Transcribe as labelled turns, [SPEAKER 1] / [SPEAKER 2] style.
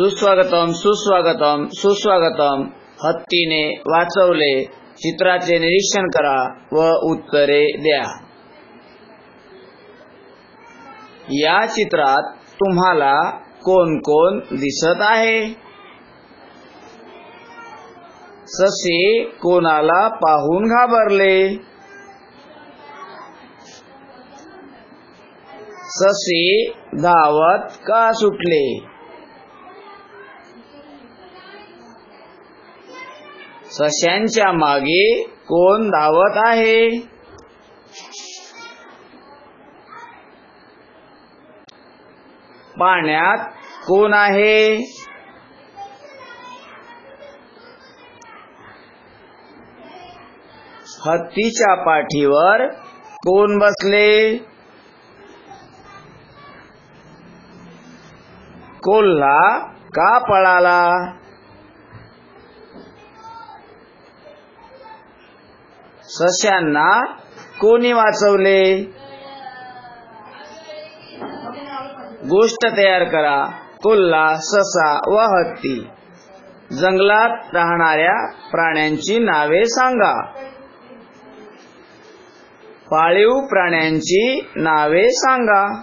[SPEAKER 1] सुस्वागतम सुस्वागतम सुस्वागतम. हत्तीने वाचवले चित्राचे निरीक्षण करा व उत्तरे द्या. या चित्रात तुम्हाला कोण कोण दिसत आहे? ससे कोणाला पाहून घाबरले? ससे धावत का सुटले? सश्यांच्या मागे कोण धावत आहे? पाण्यात कोण आहे? हत्तीच्या पाठीवर कोण बसले? कोल्हा का पळाला? सस्यांना कोणी वाचवले? गोष्ट तयार करा. कोल्हा ससा व हत्ती. जंगलात राहणाऱ्या प्राण्यांची नावे सांगा. पाळीव प्राण्यांची नावे सांगा.